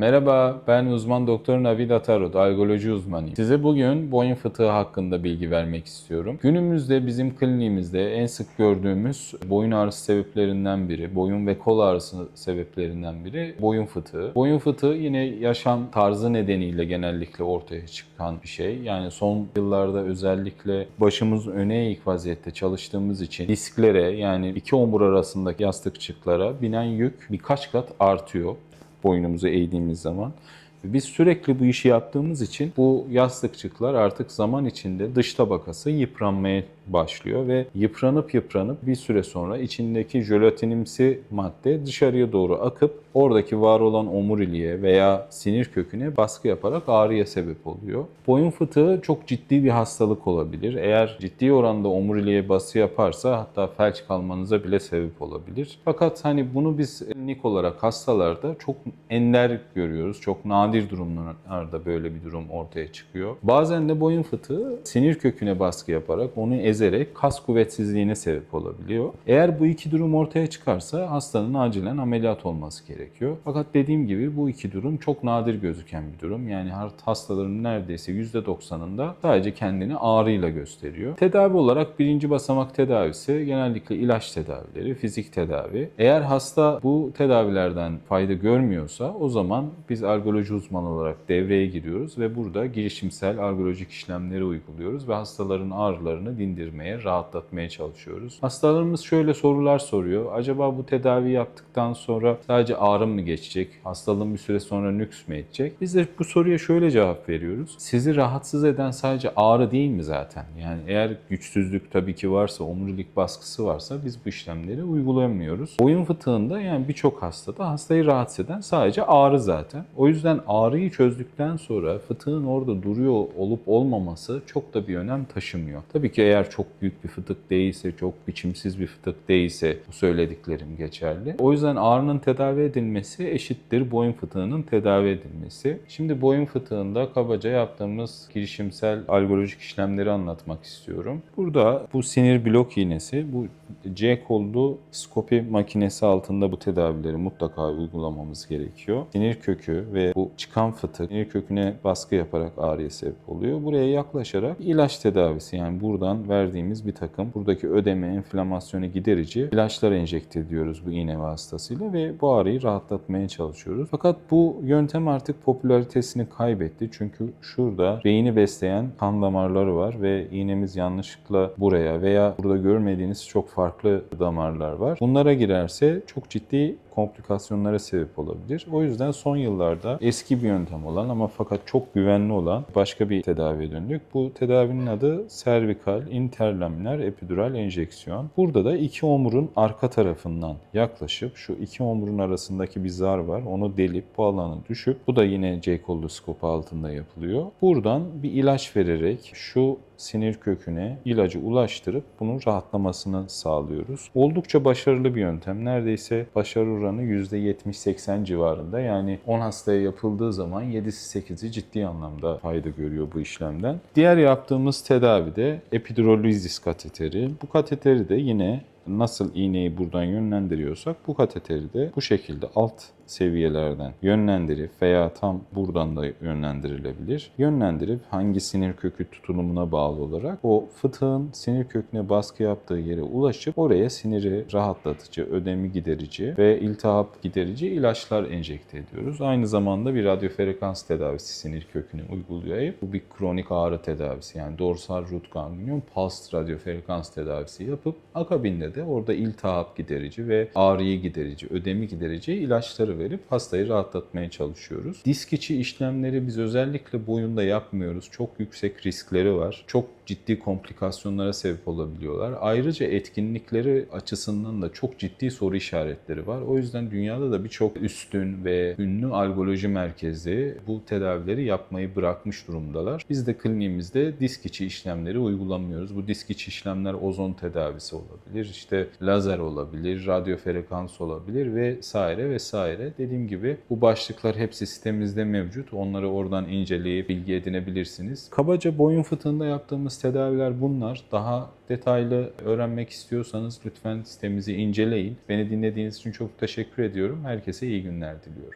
Merhaba, ben uzman doktor Navid Atarot, algoloji uzmanıyım. Size bugün boyun fıtığı hakkında bilgi vermek istiyorum. Günümüzde bizim kliniğimizde en sık gördüğümüz boyun ağrısı sebeplerinden biri, boyun ve kol ağrısı sebeplerinden biri boyun fıtığı. Boyun fıtığı yine yaşam tarzı nedeniyle genellikle ortaya çıkan bir şey. Yani son yıllarda özellikle başımız öne eğik vaziyette çalıştığımız için disklere yani iki omur arasındaki yastıkçıklara binen yük birkaç kat artıyor boynumuzu eğdiğimiz zaman. Biz sürekli bu işi yaptığımız için bu yastıkçıklar artık zaman içinde dış tabakası yıpranmaya başlıyor ve yıpranıp yıpranıp bir süre sonra içindeki jelatinimsi madde dışarıya doğru akıp oradaki var olan omuriliğe veya sinir köküne baskı yaparak ağrıya sebep oluyor. Boyun fıtığı çok ciddi bir hastalık olabilir. Eğer ciddi oranda omuriliğe baskı yaparsa hatta felç kalmanıza bile sebep olabilir. Fakat hani bunu biz klinik olarak hastalarda çok ender görüyoruz. Çok nadir durumlarda böyle bir durum ortaya çıkıyor. Bazen de boyun fıtığı sinir köküne baskı yaparak onu ezerek kas kuvvetsizliğine sebep olabiliyor. Eğer bu iki durum ortaya çıkarsa hastanın acilen ameliyat olması gerekiyor. Fakat dediğim gibi bu iki durum çok nadir gözüken bir durum. Yani hastaların neredeyse %90'ında sadece kendini ağrıyla gösteriyor. Tedavi olarak birinci basamak tedavisi genellikle ilaç tedavileri, fizik tedavi. Eğer hasta bu tedavilerden fayda görmüyorsa o zaman biz algoloji uzmanı olarak devreye giriyoruz ve burada girişimsel algolojik işlemleri uyguluyoruz ve hastaların ağrılarını dindirmeye, rahatlatmaya çalışıyoruz. Hastalarımız şöyle sorular soruyor. Acaba bu tedavi yaptıktan sonra sadece ağrım mı geçecek? Hastalığım bir süre sonra nüks mü edecek? Biz de bu soruya şöyle cevap veriyoruz. Sizi rahatsız eden sadece ağrı değil mi zaten? Yani eğer güçsüzlük tabii ki varsa, omurilik baskısı varsa biz bu işlemleri uygulamıyoruz. Boyun fıtığında yani birçok hastada hastayı rahatsız eden sadece ağrı zaten. O yüzden ağrıyı çözdükten sonra fıtığın orada duruyor olup olmaması çok da bir önem taşımıyor. Tabii ki eğer çok büyük bir fıtık değilse, çok biçimsiz bir fıtık değilse bu söylediklerim geçerli. O yüzden ağrının tedavi edilmesi eşittir boyun fıtığının tedavi edilmesi. Şimdi boyun fıtığında kabaca yaptığımız girişimsel algolojik işlemleri anlatmak istiyorum. Burada bu sinir blok iğnesi, bu C kollu skopi makinesi altında bu tedavileri mutlaka uygulamamız gerekiyor. Sinir kökü ve bu çıkan fıtık sinir köküne baskı yaparak ağrıya sebep oluyor. Buraya yaklaşarak ilaç tedavisi yani buradan verdiğimiz bir takım buradaki ödeme, enflamasyonu giderici ilaçlar enjekte ediyoruz bu iğne vasıtasıyla ve bu ağrıyı rahatlatmaya çalışıyoruz. Fakat bu yöntem artık popülaritesini kaybetti. Çünkü şurada beyni besleyen kan damarları var ve iğnemiz yanlışlıkla buraya veya burada görmediğiniz çok farklı damarlar var. Bunlara girerse çok ciddi komplikasyonlara sebep olabilir. O yüzden son yıllarda eski bir yöntem olan ama fakat çok güvenli olan başka bir tedaviye döndük. Bu tedavinin adı servikal interlaminer epidural enjeksiyon. Burada da iki omurun arka tarafından yaklaşıp şu iki omurun arasındaki bir zar var. Onu delip bu alanı düşüp bu da yine C koloskopu altında yapılıyor. Buradan bir ilaç vererek şu sinir köküne ilacı ulaştırıp bunun rahatlamasını sağlıyoruz. Oldukça başarılı bir yöntem. Neredeyse başarı oranı %70-80 civarında. Yani 10 hastaya yapıldığı zaman 7'si 8'i ciddi anlamda fayda görüyor bu işlemden. Diğer yaptığımız tedavi de epidurolizis kateteri. Bu kateteri de yine nasıl iğneyi buradan yönlendiriyorsak bu kateteri de bu şekilde alt seviyelerden yönlendirip veya tam buradan da yönlendirilebilir. Yönlendirip hangi sinir kökü tutunumuna bağlı olarak o fıtığın sinir köküne baskı yaptığı yere ulaşıp oraya siniri rahatlatıcı, ödemi giderici ve iltihap giderici ilaçlar enjekte ediyoruz. Aynı zamanda bir radyofrekans tedavisi sinir köküne uyguluyor. Bu bir kronik ağrı tedavisi yani dorsal root ganglion pulse radyofrekans tedavisi yapıp akabinde de orada iltihap giderici ve ağrıyı giderici, ödemi giderici ilaçları verip hastayı rahatlatmaya çalışıyoruz. Disk içi işlemleri biz özellikle boyunda yapmıyoruz. Çok yüksek riskleri var. Çok ciddi komplikasyonlara sebep olabiliyorlar. Ayrıca etkinlikleri açısından da çok ciddi soru işaretleri var. O yüzden dünyada da birçok üstün ve ünlü algoloji merkezi bu tedavileri yapmayı bırakmış durumdalar. Biz de kliniğimizde disk içi işlemleri uygulamıyoruz. Bu disk içi işlemler ozon tedavisi olabilir, işte lazer olabilir, radyo frekans olabilir vesaire vesaire. Dediğim gibi bu başlıklar hepsi sitemizde mevcut. Onları oradan inceleyip bilgi edinebilirsiniz. Kabaca boyun fıtığında yaptığımız tedaviler bunlar. Daha detaylı öğrenmek istiyorsanız lütfen sitemizi inceleyin. Beni dinlediğiniz için çok teşekkür ediyorum. Herkese iyi günler diliyorum.